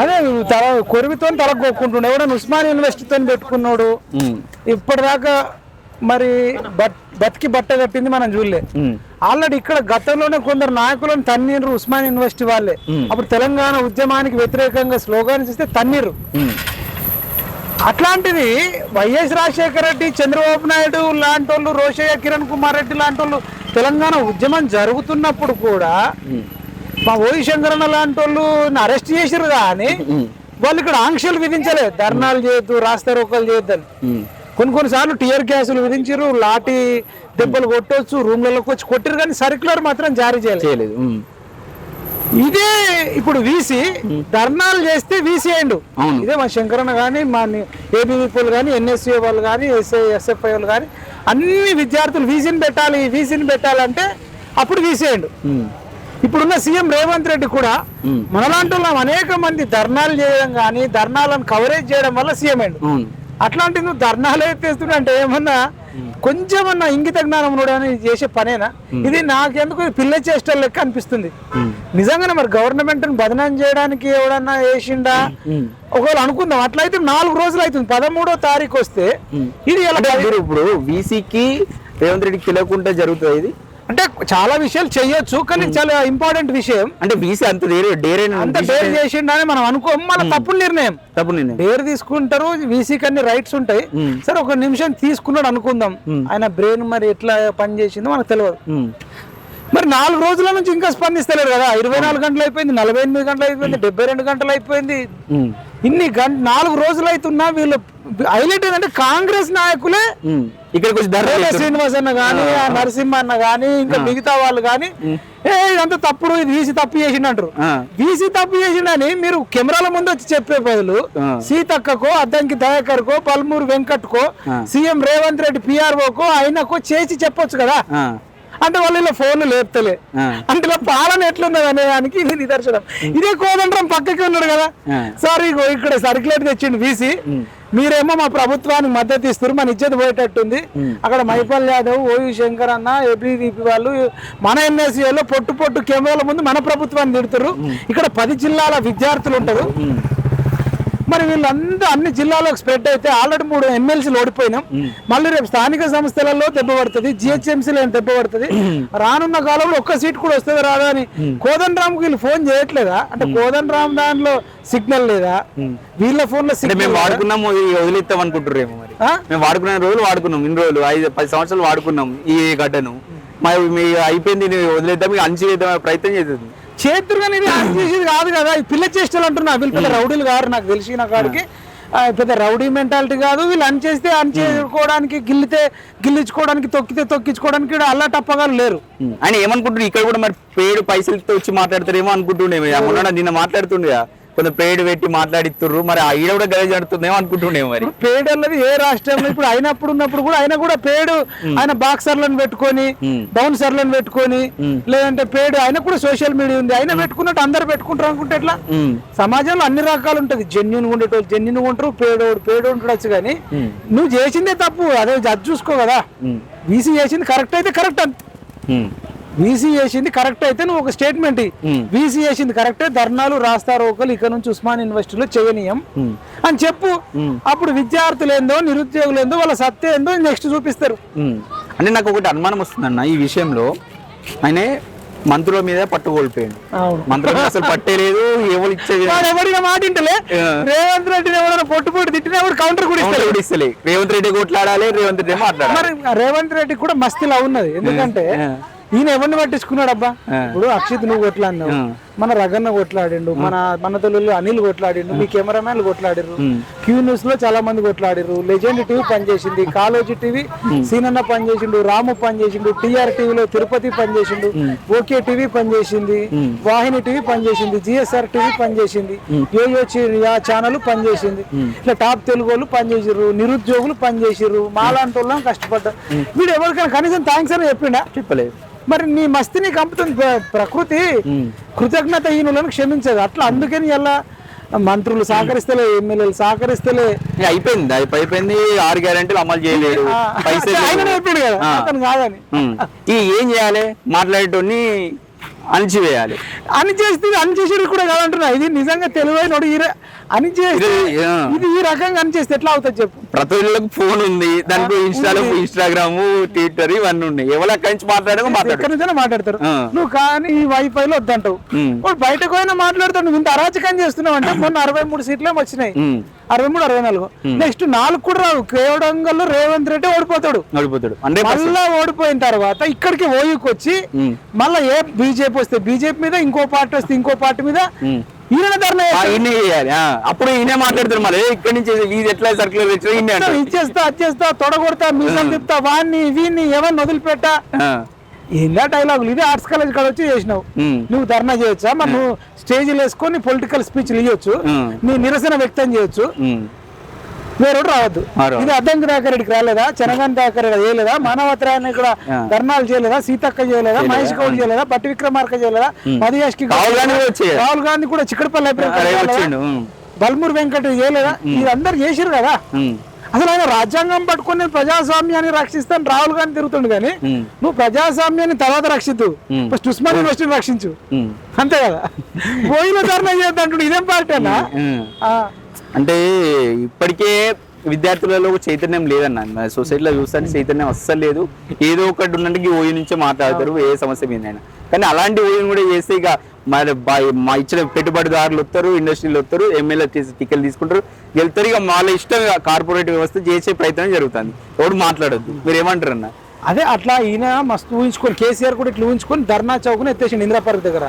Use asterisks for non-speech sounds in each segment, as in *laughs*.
అదే తల కొరివితో తల కొక్కుంటుండే ఎవడన్నా ఉస్మాన్ యూనివర్సిటీతో పెట్టుకున్నాడు. ఇప్పటిదాకా మరి బట్ బతికి బట్ట కట్టింది మనం చూడలే. ఆల్రెడీ ఇక్కడ గతంలోనే కొందరు నాయకులను తన్నీరు ఉస్మాన్ యూనివర్సిటీ వాళ్ళే. అప్పుడు తెలంగాణ ఉద్యమానికి వ్యతిరేకంగా స్లోగాన్స్ ఇస్తే తన్నీరు అట్లాంటిది వైఎస్ రాజశేఖర రెడ్డి చంద్రబాబు నాయుడు లాంటి వాళ్ళు రోషయ్య కిరణ్ కుమార్ రెడ్డి లాంటి వాళ్ళు తెలంగాణ ఉద్యమం జరుగుతున్నప్పుడు కూడా మా ఓయి శంకరన్న లాంటి వాళ్ళు అరెస్ట్ చేసిరు కానీ వాళ్ళు ఇక్కడ ఆంక్షలు విధించలేదు ధర్నాలు చేయొద్దు రాస్తా రోకలు చేయొద్దని. కొన్ని కొన్నిసార్లు టియర్ గ్యాసులు విధించారు లాఠీ దెబ్బలు కొట్టొచ్చు రూమ్లలోకి వచ్చి కొట్టిరు కానీ సర్క్యులర్ మాత్రం జారీ చేయలేదు. ఇదే ఇప్పుడు వీసీ ధర్నాలు చేస్తే వీసీ అవును. ఇదే మా శంకరన్న కానీ మా ఏబీవీపీలు కానీ ఎన్ఎస్సీ వాళ్ళు కానీ ఎస్ఐ ఎస్ఎఫ్ఐ వాళ్ళు కానీ అన్ని విద్యార్థులు వీసీని పెట్టాలి వీసీని పెట్టాలంటే అప్పుడు వీసీ అయిండు ఉమ్, ఇప్పుడున్న సీఎం రేవంత్ రెడ్డి కూడా మనలాంటి వాళ్ళం అనేక మంది ధర్నాలు చేయడం కానీ ధర్నాలను కవరేజ్ చేయడం వల్ల సీఎం అవును. అట్లాంటి నువ్వు ధర్నాలు ఎత్తేస్తున్నా అంటే ఏమన్నా కొంచెమన్నా ఇంగిత జ్ఞానం అని చేసే పనేనా? ఇది నాకెందుకు పిల్ల చేష్టల లెక్క అనిపిస్తుంది. నిజంగానే మరి గవర్నమెంట్ బదనాం చేయడానికి ఎవడన్నా వేసిండా. ఒకవేళ అనుకుందాం అట్లయితే నాలుగు రోజులు అవుతుంది. పదమూడో తారీఖు వస్తే ఇది ఎలా ఇప్పుడు వీసీకి రేవంత్ రెడ్డికి తెలియకుండా జరుగుతుంది ఇది? అంటే చాలా విషయాలు చేయొచ్చు కానీ చాలా ఇంపార్టెంట్ విషయం. అంటే వీసీ అంత డేరే అంత డేర్ చేసిండని మనం అనుకో మన తప్పుడు నిర్ణయం. తప్పు నేను డేర్ తీసుకుంటారు వీసీకి అన్ని రైట్స్ ఉంటాయి. సరే ఒక నిమిషం తీసుకున్నాడు అనుకుందాం. ఆయన బ్రెయిన్ మరి ఎట్లా పని చేసిందో మనకు తెలియదు మరి నాలుగు రోజుల నుంచి ఇంకా స్పందిస్తలేరు కదా. ఇరవై నాలుగు గంటలు అయిపోయింది నలభై ఎనిమిది గంటలు అయిపోయింది డెబ్బై రెండు గంటలు అయిపోయింది. ఇన్ని గంట నాలుగు రోజులు అవుతున్నా వీళ్ళు హైలైట్ ఏంటంటే కాంగ్రెస్ నాయకులే. ఇక్కడికి వచ్చి ధర రేవే శ్రీనివాస్ అన్న గానీ ఆ నరసింహ అన్న గానీ ఇంకా మిగతా వాళ్ళు గానీ ఏ ఇదంతా తప్పుడు ఇది వీసి తప్పు చేసిండు అంటారు ఆ, వీసి తప్పు చేసిండని మీరు కెమెరాల ముందు వచ్చి చెప్పే బదులు. సీతక్కకో అద్దంకి దయాకర్కో పల్మూరు వెంకట్కో. సీఎం రేవంత్ రెడ్డి పిఆర్ఓకో ఆయనకో చేసి చెప్పొచ్చు కదా. అంటే వాళ్ళు ఇలా ఫోన్లు లేపుతలే. అంటే ఇలా పాలన ఎట్లున్నది అనే దానికి ఇది నిదర్శనం. ఇదే కోదండరం పక్కకి ఉన్నాడు కదా. సార్ ఇగో ఇక్కడ సర్క్యులేట్ తెచ్చిండు వీసీ. మీరేమో మా ప్రభుత్వానికి మద్దతు ఇస్తారు మన ఇజ్జత పోయేటట్టుంది. అక్కడ మైపాల్ యాదవ్ ఓవి శంకర్ అన్న ఏబీవీపీ వాళ్ళు మన ఎన్ఎస్ఏలో పొట్టు పొట్టు కెమెరాల ముందు మన ప్రభుత్వాన్ని తిడుతురు ఇక్కడ పది జిల్లాల విద్యార్థులు ఉంటారు. మరి వీళ్ళందరూ అన్ని జిల్లాలకు స్ప్రెడ్ అయితే ఆల్రెడీ మూడు ఎమ్మెల్సీలు ఓడిపోయినాం. మళ్ళీ రేపు స్థానిక సంస్థలలో దెబ్బ పడుతుంది జిహెచ్ఎంసీలో దెబ్బ పడుతుంది. రానున్న కాలంలో ఒక్క సీట్ కూడా వస్తుంది రాదా అని కోదండ రామ్ వీళ్ళు ఫోన్ చేయట్లేదా? అంటే కోదండ రామ్ దాంట్లో సిగ్నల్ లేదా? వీళ్ళ ఫోన్లో సిగ్నల్ మేము వాడుకున్నాము వదిలేస్తాం మరి. ఆ? మేము వాడుకున్న రోజులు వాడుకున్నాం ఇన్ని రోజులు ఐదు పది సంవత్సరాలు వాడుకున్నాం ఈ గడ్డను. మరి మీ అయిపోయింది వదిలేద్దాం అంచి ప్రయత్నం చేస్తుంది చేతురు కానీ ఇది ఆన్ చేసేది కాదు కదా. ఈ పిల్ల చేష్టలు అంటున్నా. వీళ్ళు పెద్ద రౌడీలు గారు నాకు తెలిసిన కాడికి పెద్ద రౌడీ మెంటాలిటీ కాదు. వీళ్ళు అన్ చేస్తే అన్ చేసుకోవడానికి గిల్లితే గిల్లించుకోవడానికి తొక్కితే తొక్కించుకోవడానికి అల్లా టప్పగాలు లేరు. ఆయన ఏమనుకుంటున్నారు ఇక్కడ కూడా మరి పేడు పైసలతో వచ్చి మాట్లాడతారేమో అనుకుంటుండే. మొన్న నిన్న మాట్లాడుతుండే. కొంచెం పేడు పెట్టి మాట్లాడిస్తుర్రు మరి ఆ ఈడ కూడా గదే జరుగుతుందేమో అనుకుంటుండే మరి. పేడు అన్నది ఏ రాష్ట్రంలో ఇప్పుడు అయినప్పుడు ఉన్నప్పుడు కూడా ఆయన కూడా పేడు ఆయన బాక్సర్లను పెట్టుకొని బౌన్సర్లను పెట్టుకొని లేదంటే పేడు ఆయన కూడా సోషల్ మీడియా ఉంది. ఆయన పెట్టుకున్నట్టు అందరు పెట్టుకుంటారు అనుకుంటే ఎట్లా? సమాజంలో అన్ని రకాలు ఉంటది. జెన్యున్ ఉండేటోళ్ళు జెన్యున్ ఉంటారు పేడోడు పేడు ఉండొచ్చు కానీ నువ్వు చేసిందే తప్పు. అదే అది చూసుకో కదా. వీసీ చేసింది కరెక్ట్ అయితే కరెక్ట్ అంత. వీసీ చేసింది కరెక్ట్ అయితే నువ్వు ఒక స్టేట్మెంట్. వీసీ చేసింది కరెక్టే ధర్నాలు రాస్తా రోకలు ఇక్కడ నుంచి ఉస్మాన్ యూనివర్సిటీలో చేయనీయం. అని చెప్పు. అప్పుడు విద్యార్థులు ఏందో నిరుద్యోగులు ఏందో వాళ్ళ సత్య ఏందో నెక్స్ట్ చూపిస్తారు. అంటే నాకు ఒకటి అనుమానం వస్తుందన్న ఈ విషయంలో. ఆయనే మంత్రుల మీద పట్టు కోల్పోయాడు అవును. మంత్రుల మీద అసలు పట్టే లేదు ఎవరు ఇచ్చేది ఎవరిగా మాటింటలే. రేవంత్ రెడ్డిని ఎవరైనా పొట్టు పొట్టు తిట్టినా ఎవరు కౌంటర్ కూడా ఇస్తారు ఇస్తలే. రేవంత్ రెడ్డి కొట్లాడాలి రేవంత్ రెడ్డి మాట్లాడాలి. మరి రేవంత్ రెడ్డి కూడా మస్తిలా ఉన్నది. ఎందుకంటే ఈయన ఎవరిని పట్టించుకున్నాడు అబ్బా ఇప్పుడు అక్షిత్ నువ్వు కొట్లాడినావు మన రగన్న కొట్లాడిండు మన మన తెలుగులో అనిల్ కొట్లాడిండు మీ కెమెరామ్యాన్లు కొట్లాడిర్రు. క్యూ న్యూస్లో చాలా మంది కొట్లాడిర్రు. లెజెండ్ టీవీ పనిచేసింది కాలోజీ టీవీ సీనన్న పనిచేసిండు రాము పనిచేసిండు టిఆర్ టీవీలో తిరుపతి పనిచేసిండు ఓకే టీవీ పనిచేసింది వాహిని టీవీ పనిచేసింది జిఎస్ఆర్ టీవీ పనిచేసింది యోయో ఛానల్ పనిచేసింది. ఇట్లా టాప్ తెలుగు వాళ్ళు పనిచేసిర్రు నిరుద్యోగులు పనిచేసిర్రు మాలాంటి వాళ్ళం కష్టపడ్డా. వీడు ఎవరికైనా కనీసం థ్యాంక్స్ అని చెప్పిండా? చెప్పలేదు. మరి నీ మస్తి నీకు కంపుతుంది ప్ర- ప్రకృతి. కృతజ్ఞత హీనులను క్షమించదు. అట్లా అందుకని ఎలా మంత్రులు సహకరిస్తలే ఎమ్మెల్యేలు సహకరిస్తలే. అయిపోయింది అయిపోయింది. ఆరు గ్యారెంటీలు అమలు చేయలేడు ఆయన చెప్పాడు కదా. అతను కాదని. ఈ ఏం చేయాలి? మాట్లాడేటోని అణిచివేయాలి. అని చేస్తే అని చేసేది కూడా కాదంటున్నా. ఇది నిజంగా తెలివైన అని చేస్తే ఇది, ఈ రకంగా అని చేస్తే ఎట్లా అవుతుంది చెప్పు. ప్రతి ఒళ్ళకి ఫోన్ ఉంది. దానికి ఇన్స్టాలో ఇన్స్టాగ్రామ్ ట్విట్టర్ ఇవన్నీ ఉన్నాయి. ఎవరు అక్కడి నుంచి మాట్లాడక మాట్లాడు. ఎక్కడి నుంచైనా మాట్లాడతారు. నువ్వు కానీ ఈ వైఫై లో వద్దంటావు బయటకు పోయినా మాట్లాడతావు. నువ్వు ఇంత అరాచకం చేస్తున్నావు అంటే మొన్న అరవై మూడు సీట్లే వచ్చినాయి. అరవై మూడు అరవై నాలుగు. నెక్స్ట్ నాలుగు కూడా రావు. కేవడంగల్లో రేవంత్ రెడ్డి ఓడిపోతాడు. నడిపోతాడు అంటే మళ్ళా ఓడిపోయిన తర్వాత ఇక్కడికి ఓయూకి వచ్చి ఉమ్. మళ్ళా ఏ బీజేపీ వస్తే బీజేపీ మీద ఇంకో పార్టీ వస్తే ఇంకో పార్టీ మీద ఉమ్. ఈయన ధర్నా అప్పుడు ఈయనే మాట్లాడతారు మరి ఇక్కడి నుంచి ఇది ఎట్లా అంటారు ఇచ్చేస్తా అచ్చేస్తా తొడగొడతా మీసం తిప్తా వాడిని వీడిని ఎవరిని వదిలిపెట్టా? ఇలా డైలాగులు ఇది ఆర్ట్స్ కాలేజ్ కాడ వచ్చి చేసినావు. నువ్వు ధర్నా చేయొచ్చా? మరి నువ్వు స్టేజ్లు వేసుకొని పొలిటికల్ స్పీచ్లు ఇవ్వచ్చు. నీ నిరసన వ్యక్తం చేయొచ్చు. వేరే రావద్దు. ఇది అద్దంకి దాకరెడ్డికి రాలేదా? చనగాని దాకరెడ్డి చేయలేదా? మానవత్రాన్ని ఇక్కడ. ధర్నాలు చేయలేదా? సీతక్క చేయలేదా? మహేష్ గౌడ్ చేయలేదా? పట్టి విక్రమార్క చేయలేదా? మధుయాష్కి రాహుల్ గాంధీ కూడా చిక్కడపల్లి. బల్మూర్ వెంకట చేయలేదా? ఇది అందరు చేసిరు కదా. అసలు ఆయన రాజ్యాంగం పట్టుకొని నేను ప్రజాస్వామ్యాన్ని రక్షిస్తాను రాహుల్ గాంధీ తిరుగుతుండు కానీ. నువ్వు ప్రజాస్వామ్యాన్ని తర్వాత రక్షిద్దు. ఫస్ట్ ఉస్మాన్ యూనివర్సిటీని రక్షించు. అంతే కదా? పోయిన ధర్నా చేద్దాంటుండు. ఇదేం పార్టీ అన్నా? అంటే ఇప్పటికే విద్యార్థులలో చైతన్యం లేదన్న. సొసైటీలో చూస్తే చైతన్యం అస్సలు లేదు. ఏదో ఒకటి ఉన్నట్టుగా ఓయి నుంచే మాట్లాడతారు ఏ సమస్య మీద కానీ అలాంటి ఓయిని కూడా చేస్తే ఇక మరి బా- మా ఇచ్చిన పెట్టుబడిదారులు వస్తారు ఇండస్ట్రీలు వస్తారు ఎమ్మెల్యే టికెట్లు తీసుకుంటారు. వెళ్తారు ఇక వాళ్ళ ఇష్టం కార్పొరేట్ వ్యవస్థ చేసే ప్రయత్నం జరుగుతుంది. ఎవడు మాట్లాడొద్దు. మీరు ఏమంటారు అన్న అదే అట్లా ఈయన మస్తు ఊహించుకొని కేసీఆర్ కూడా ఇట్లా ఊహించుకొని ధర్నా చౌక్ ఎత్తేసిండు ఇందిరా పార్క్ దగ్గర.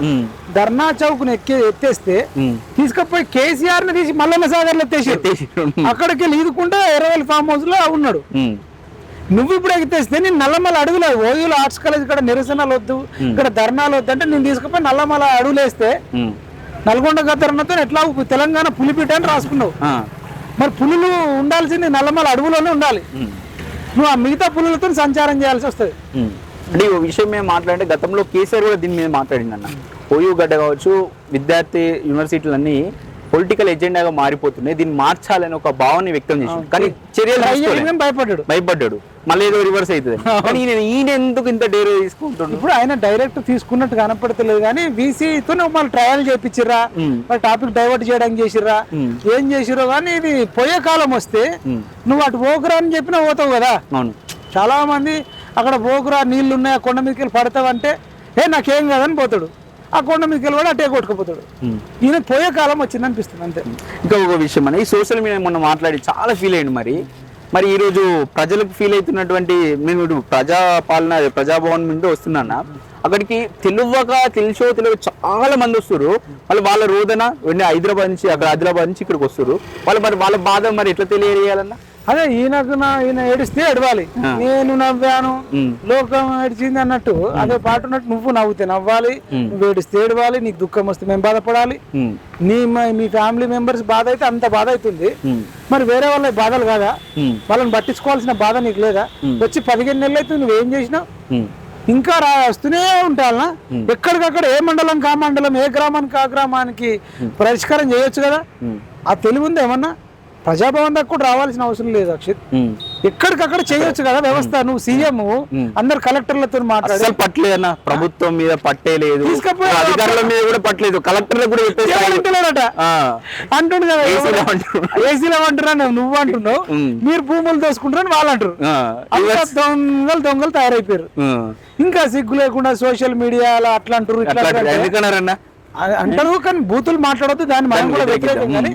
ధర్నా చౌక్ ఎక్కి ఎత్తేస్తే. తీసుకపోయి కేసీఆర్ని తీసి మల్లన్న సాగర్లో ఎత్తేసి అక్కడికి వెళ్ళి ఈదుకుంటే ఎర్రవల్లి ఫామ్ హౌస్లో ఉన్నాడు. నువ్వు ఇప్పుడు ఎగితేస్తే నేను నల్లమల అడుగులే. ఓయూలో ఆర్ట్స్ కాలేజ్ ఇక్కడ నిరసనలు వద్దు ఇక్కడ ధర్నాలు వద్దు అంటే నేను తీసుకుపోయి నల్లమల అడుగులేస్తే. నల్గొండ గద్దరణతో ఎట్లా తెలంగాణ పులిపీట అని రాసుకున్నావు. మరి పులులు ఉండాల్సింది నల్లమల అడవులోనే ఉండాలి. నువ్వు ఆ మిగతా పులులతో సంచారం చేయాల్సి వస్తుంది. అంటే ఈ విషయం మేము మాట్లాడే గతంలో కేసీఆర్ కూడా దీని మీద మాట్లాడింది అన్న ఓయూ గడ్డ కావచ్చు విద్యార్థి యూనివర్సిటీలన్నీ పొలిటికల్ ఎజెండాగా మారిపోతున్నాయి. దీన్ని మార్చాలని ఒక భావన వ్యక్తం చేసింది. కానీ చర్యలు భయపడ్డాడు భయపడ్డాడు. మళ్ళీ ఏదో రివర్స్ అవుతుంది. *laughs* కానీ ఈయన ఈయన ఎందుకు ఇంత డేర్ తీసుకుంటుండు? ఇప్పుడు ఆయన డైరెక్ట్ తీసుకున్నట్టు కనపడతలేదు కానీ వీసీతో మళ్ళీ ట్రయల్ చేపించిర్రా. ఉమ్. మరి టాపిక్ డైవర్ట్ చేయడానికి చేసిర్రా. ఏం చేసిరో కానీ ఇది పోయే కాలం వస్తే. నువ్వు అటు పోకురా అని చెప్పినా పోతావు కదా. అవును. చాలా మంది అక్కడ పోకురా నీళ్ళు ఉన్నాయి ఆ కొండ మీదకి వెళ్ళి పడతావంటే ఏ నాకేం కాదని పోతాడు. ఆ కొండ మీదకి వెళ్ళి కూడా అటే కొట్టుకుపోతాడు. ఈయన పోయే కాలం వచ్చింది అనిపిస్తుంది అంతే. ఇంకా ఒక విషయం అన్న ఈ సోషల్ మీడియా మొన్న మాట్లాడి చాలా ఫీల్ అయ్యింది మరి. మరి ఈరోజు ప్రజలకు ఫీల్ అవుతున్నటువంటి మేము ఇప్పుడు ప్రజా పాలన ప్రజాభవన్ మీద వస్తున్నా అక్కడికి తెలియక తెలిసో తెలియక చాలా మంది వస్తారు వాళ్ళు వాళ్ళ రోదన వెంటనే హైదరాబాద్ నుంచి అక్కడ ఆదిలాబాద్ నుంచి ఇక్కడికి వస్తారు వాళ్ళు మరి వాళ్ళ బాధ మరి ఎట్లా తెలియజేయాలన్నా? అదే ఈయనకు నా ఈయన ఏడిస్తే ఏడవాలి. నేను నవ్వాను. లోకం ఏడిచింది అన్నట్టు అదే పాట ఉన్నట్టు నువ్వు నవ్వుతే నవ్వాలి. నువ్వు ఏడిస్తే ఏడవాలి. నీకు దుఃఖం వస్తే మేము బాధపడాలి. నీ మ- మీ ఫ్యామిలీ మెంబర్స్ బాధ అయితే అంత బాధ అవుతుంది. మరి వేరే వాళ్ళ బాధలు కాదా? వాళ్ళని పట్టించుకోవాల్సిన బాధ నీకు లేదా? వచ్చి పదిహేను నెలలు అయితే నువ్వేం చేసినావు ఇంకా రా వస్తూనే ఉంటానా ఎక్కడికక్కడ ఏ మండలం కా మండలం ఏ గ్రామానికి ఆ గ్రామానికి పరిష్కారం చేయొచ్చు కదా? ఆ తెలివి ఉంది ఏమన్నా? ప్రజాభవన్ దాకా కూడా రావాల్సిన అవసరం లేదు అక్షిత్. ఎక్కడికక్కడ చేయొచ్చు కదా వ్యవస్థ. నువ్వు సీఎం అందరు కలెక్టర్లతో మాట్లాడి పట్టలేదన్న ప్రభుత్వం మీద పట్టే లేదు. తీసుకపోయి అధికారుల మీద కూడా పట్టలేదు. కలెక్టర్లకు కూడా చెప్పేసి వింటలేడట ఆ, అంటుండు కదా ఏసీలో అంటున్నా నువ్వు అంటున్నావు. మీరు భూములు దోసుకుంటారని వాళ్ళు అంటారు దొంగలు దొంగలు తయారైపోయారు. ఇంకా సిగ్గు లేకుండా సోషల్ మీడియా అట్లా అంటారు ఇట్లా ఎందుకన్నారన్న? అంటారు కానీ బూతులు మాట్లాడొద్దు దాన్ని మనం కూడా వ్యతిరేకం కానీ.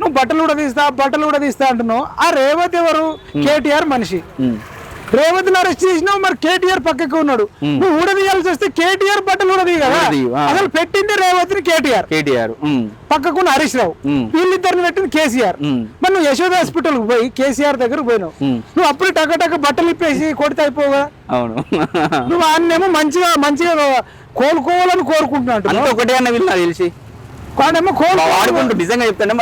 నువ్వు బట్టలు కూడా తీస్తా బట్టలు కూడా తీస్తా అంటున్నావు. ఆ రేవత్ ఎవరు? కేటీఆర్ మనిషి. ఉమ్, రేవంత్ అరెస్ట్ చేసినావు మరి కేటీఆర్ పక్కకు ఉన్నాడు. నువ్వు ఊడదీయాల్సి వస్తే కేటీఆర్ బట్టలు ఊడదీ కదా. అసలు పెట్టింది రేవంత్ని కేటీఆర్ కేటీఆర్ పక్కకున్న హరీష్ రావు. వీళ్ళిద్దరిని పెట్టింది కేసీఆర్. మరి నువ్వు యశోద హాస్పిటల్ పోయి కేసీఆర్ దగ్గర పోయినావు. నువ్వు అప్పుడు టక టక బట్టలు ఇప్పేసి కొడితే అయిపోగా అవును. నువ్వు ఆయన్నేమో మంచిగా మంచిగా కోలుకోవాలని కోరుకుంటున్నాడు అంత ఒకటే అన్న వీళ్ళు నాకు తెలిసి. వాడేమో వాడుకుంటారు. నిజంగా చెప్తాను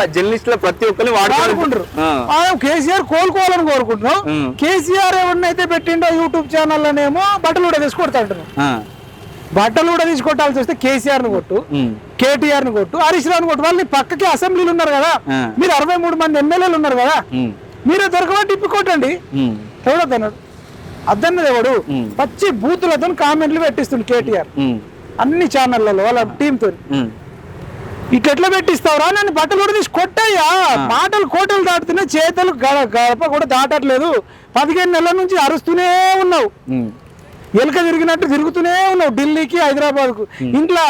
ప్రతి ఒక్కరిని వాడుకుంటారు. కేసీఆర్ కోలుకోవాలని కోరుకుంటున్నావు. ఉమ్. కేసీఆర్ ఎవరినైతే పెట్టిండో యూట్యూబ్ ఛానల్ ఏమో బట్టలు కూడా తీసుకొడతా అంటున్నావు. ఆ, బట్టలు కూడా తీసుకొట్టాల్సి వస్తే కేసీఆర్ని కొట్టు కేటీఆర్ని కొట్టు హరీష్ రావుని కొట్టు. వాళ్ళు నీ పక్కకి అసెంబ్లీలు ఉన్నారు కదా. మీరు అరవై మూడు మంది ఎమ్మెల్యేలు ఉన్నారు కదా. మీరే దొరకబట్టి ఇప్పి కొట్టండి. ఉమ్, ఎవడొద్దన్నాడు అద్దన్నది ఎవడు ఉమ్. పచ్చి బూతులతో కామెంట్లు పెట్టిస్తుంది కేటీఆర్. అన్ని ఛానళ్ళలో వాళ్ళ టీంతో. ఇట్లా పెట్టిస్తావురా? నన్ను బట్టలు కూడా తీసి కొట్టయ్యా. మాటలు కోటలు దాటుతున్నాయి చేతులు గడ- గడప కూడా దాటట్లేదు. పదిహేను నెలల నుంచి అరుస్తూనే ఉన్నావు. ఎలుక తిరిగినట్టు తిరుగుతూనే ఉన్నావు ఢిల్లీకి హైదరాబాద్కు ఇంట్లో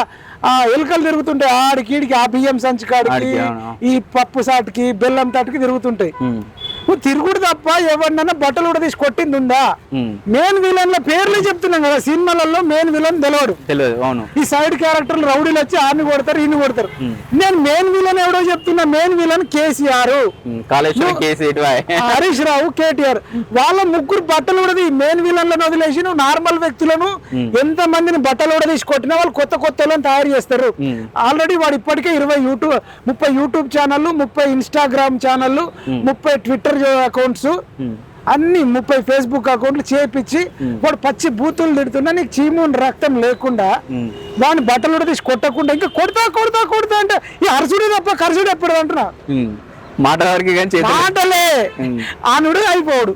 ఆ ఎలుకలు తిరుగుతుంటాయి ఆడికి ఈడికి ఆ బియ్యం సంచి కాడికి ఆడికి, అవును. ఈ పప్పు సాటుకి బెల్లం తాటికి తిరుగుతుంటాయి. నువ్వు తిరుగుడు తప్ప ఎవరినన్నా బట్టలు కూడా తీసి కొట్టింది ఉందా. మెయిన్ విలన్ల పేర్లే చెప్తున్నాం కదా సినిమాలలో మెయిన్ విలన్ తెలియడు తెలియదు అవును. ఈ సైడ్ క్యారెక్టర్లు రౌడీలు వచ్చి ఆర్ని కొడతారు ఈయన కొడతారు. నేను మెయిన్ విలన్ ఎవడో చెప్తున్నా main villain KCR. Harish Rao KTR. వాళ్ళ ముగ్గురు బట్టలు కూడా మెయిన్ విలన్లను వదిలేసి నువ్వు నార్మల్ వ్యక్తులను ఎంత మందిని బట్టలు కూడా తీసి కొట్టినా వాళ్ళు కొత్త కొత్త వాళ్ళని తయారు చేస్తారు. ఆల్రెడీ వాడు ఇప్పటికే ఇరవై యూట్యూబ్ ముప్పై యూట్యూబ్ ఛానళ్ళు ముప్పై ఇన్స్టాగ్రామ్ ఛానళ్ళు ముప్పై ట్విట్టర్ అకౌంట్స్ అన్ని ముప్పై ఫేస్బుక్ అకౌంట్లు చేపించి వాడు పచ్చి బూతులు తిడుతున్నా నీకు చీము రక్తం లేకుండా వాడిని బట్టలు కూడా తీసి కొట్టకుండా ఇంకా కొడతా కొడతా కొడతా అంటే ఈ అరసుడే తప్ప కరసుడు ఎప్పుడు అంటున్నా. ఉమ్. మాట మాటలే. ఆనుడు అయిపోడు.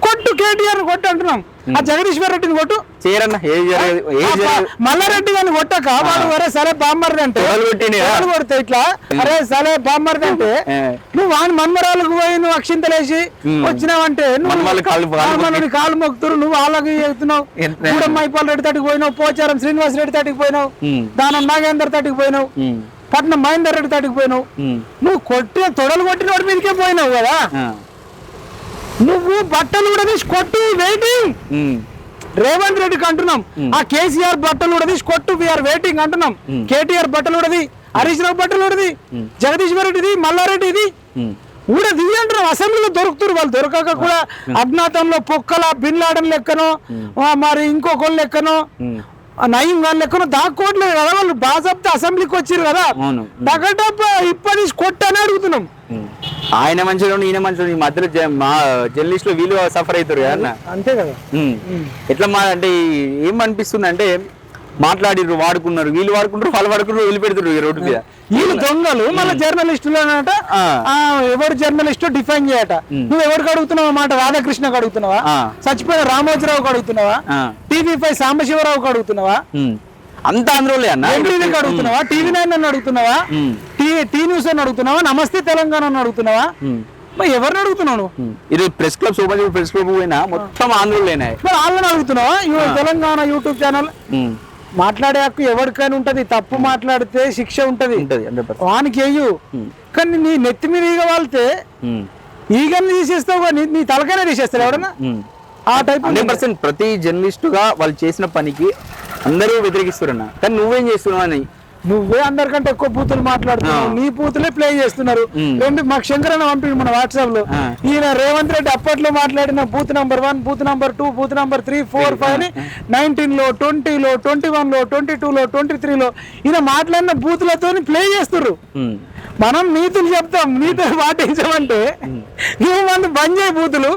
కొట్టు కేటీఆర్ కొట్టు అంటున్నాం. ఆ జగదీశ్వర్ రెడ్డిని కొట్టు చేయరన్న మల్లారెడ్డి గారిని కొట్టక వాడు వరే సరే బామ్మర్ది అంటే కొడితే ఇట్లా అరే సరే బామ్మర్ది అంటే. నువ్వు వాని మన్మరాలకు పోయి నువ్వు అక్షింతలేసి వచ్చినావంటే నువ్వు కాలు మొక్కుతురు నువ్వు వాళ్ళకి చెప్తున్నావు? గూడమ్మాయిపాల్ రెడ్డి తటికి పోయినావు పోచారం శ్రీనివాస్ రెడ్డి తటికి పోయినావు. దానం నాగేందర్ తటికి పోయినావు. పట్నం మహేందర్ రెడ్డి తటికి పోయినావు. నువ్వు కొట్టిన తొడలు కొట్టిన వాడి మీదకే పోయినావు కదా. నువ్వు బట్టలు కూడా తీసి కొట్టు వెయిటింగ్. రేవంత్ రెడ్డికి అంటున్నాం ఆ కేసీఆర్ బట్టలు కూడా తీసి కొట్టు వీఆర్ వెయిటింగ్ అంటున్నాం. కేటీఆర్ బట్టలు కూడా హరీష్ రావు బట్టలు కూడా జగదీశ్వర్ రెడ్డిది మల్లారెడ్డిది. కూడా దిగి అంటున్నాం అసెంబ్లీలో దొరుకుతారు వాళ్ళు. దొరకక కూడా అజ్ఞాతంలో పొక్కల బిన్ లాడన్ లెక్కనో మరి ఇంకొకళ్ళు లెక్కనో నయం వాళ్ళ లెక్కనో దాక్కోవట్లేదు కదా వాళ్ళు. బాజాబ్తా అసెంబ్లీకి వచ్చారు కదా. టగటప్ప ఇప్పటి కొట్టని అడుగుతున్నాం. ఆయన మంచిగా ఈయన మంచిగా ఈ మధ్యలో మా జర్నలిస్ట్లో వీళ్ళు సఫర్ అవుతారు కదా అన్న? అంతే కదా. ఎట్లా మా అంటే ఏం అనిపిస్తుంది అంటే మాట్లాడిర్రు వాడుకున్నారు. వీళ్ళు వాడుకుంటారు వాళ్ళు వాడుకున్నారు వదిలిపెడుతున్నారు ఈ రోడ్డు మీద. వీళ్ళు దొంగలు మళ్ళీ జర్నలిస్టులు అనట ఎవరు జర్నలిస్ట్ డిఫైన్ చేయట. నువ్వు ఎవరికి అడుగుతున్నావు మాట? రాధాకృష్ణకు అడుగుతున్నావా. చచ్చిపోయిన రామోజీరావుకి అడుగుతున్నావా. టీవీ ఫైవ్ సాంబశివరావుకి అడుగుతున్నావా. అంతా అందులోలే అన్న. ఎన్టీవీకి అడుగుతున్నావా? టీవీ నైన్ అని అడుగుతున్నావా. టీ టీ న్యూస్ అని అడుగుతున్నావా? నమస్తే తెలంగాణ అని అడుగుతున్నావా. మరి ఎవరిని ఉమ్. ఈరోజు press club super press club పోయినా? మొత్తం ఆంధ్రలోనే. మరి వాళ్ళని అడుగుతున్నావా? Telangana YouTube channel. మాట్లాడే హక్కు ఎవరికైనా ఉంటది. తప్పు మాట్లాడితే శిక్ష ఉంటది. వానికి వేయు కానీ నీ నెత్తి మీద ఈగ వాళ్తే ఈగని తీసేస్తావు కానీ నీ తలకైనా తీసేస్తారు ఎవడన్నా ఆ టైప్ హండ్రెడ్ పర్సెంట్ ప్రతి జర్నలిస్ట్గా వాళ్ళు చేసిన పనికి అందరూ వ్యతిరేకిస్తున్నారు కానీ నువ్వేం చేస్తున్నావు అని నువ్వే అందరికంటే ఎక్కువ బూతులు మాట్లాడుతున్నావు. నీ బూతులే ప్లే చేస్తున్నారు. రెండు మాకు శంకరన్న పంపిండు మన వాట్సాప్లో. ఈయన రేవంత్ రెడ్డి అప్పట్లో మాట్లాడిన booth number one booth number two booth number three four five అని నైన్టీన్లో ట్వంటీలో ట్వంటీ వన్లో ట్వంటీ టూ లో ట్వంటీ త్రీలో ఈయన మాట్లాడిన బూతులతో ప్లే చేస్తున్నారు. మనం నీతులు చెప్తాం. నీతులు పాటించమంటే నువ్వు మంది బంద్ చేయి బూతులు.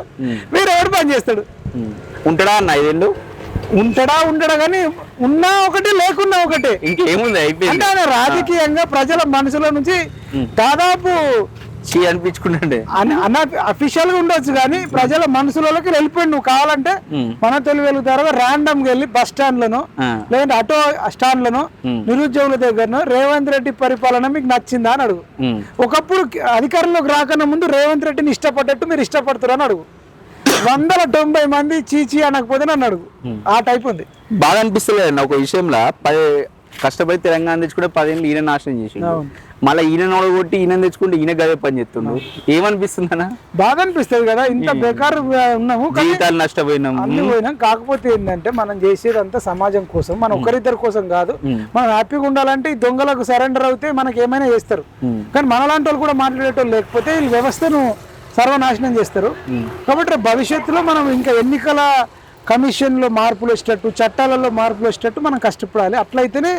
మీరు ఎవరు బంద్ చేస్తాడు. ఉంటాడా అన్న ఐదేళ్ళు? ఉంటాడా ఉండడా కానీ ఉన్నా ఒకటి లేకున్నా ఒకటే. ఇంకేముంది? అయిపోయింది. అంటే రాజకీయంగా ప్రజల మనసులో నుంచి దాదాపు చీ అనిపించుకుంటుండే అన్న అఫీషియల్గా ఉండొచ్చు కానీ ప్రజల మనసులోకి వెళ్ళిపోయి నువ్వు కావాలంటే మన తెలుగు వెలుగు ద్వారా ర్యాండమ్గా వెళ్ళి బస్ స్టాండ్లను ఆ. లేదంటే ఆటో స్టాండ్లను నిరుద్యోగుల దగ్గరను రేవంత్ రెడ్డి పరిపాలన మీకు నచ్చిందా అని అడుగు. ఒకప్పుడు అధికారంలోకి రాకన్నా ముందు రేవంత్ రెడ్డిని ఇష్టపడ్డట్టు మీరు ఇష్టపడతారు అని అడుగు. వందల తొంభై మంది చీచీ అనకపోతే నన్ను అడుగు. ఆ టైప్ ఉంది. బాగా అనిపిస్తుంది ఒక విషయంలో. పది కష్టపడి తెలంగాణ తెచ్చుకుంటే పదేళ్ళు ఈయన నాశనం చేసిండు. అవును. మళ్ళీ ఈయన కొట్టి ఈయన తెచ్చుకుంటే ఈయన గదే పని చేస్తుండు. ఏమనిపిస్తుంది అన్న బాధ అనిపిస్తుంది కదా ఇంత బేకారు ఉన్నాము జీవితాలు నష్టపోయినాం అన్ని పోయినాం. కాకపోతే ఏంటంటే మనం చేసేదంతా సమాజం కోసం మన ఒకరిద్దరి కోసం కాదు. మనం హ్యాపీగా ఉండాలంటే ఈ దొంగలకు సరెండర్ అవుతే మనకి ఏమైనా చేస్తారు కానీ మనలాంటి వాళ్ళు కూడా మాట్లాడేటోళ్ళు లేకపోతే ఈ వ్యవస్థను సర్వనాశనం చేస్తారు. కాబట్టి భవిష్యత్తులో మనం ఇంకా ఎన్నికల కమిషన్లో మార్పులు వచ్చేటట్టు చట్టాలలో మార్పులు వచ్చేటట్టు మనం కష్టపడాలి. అట్లయితేనే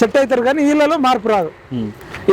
సెట్ అవుతారు కానీ వీళ్ళలో మార్పు రాదు.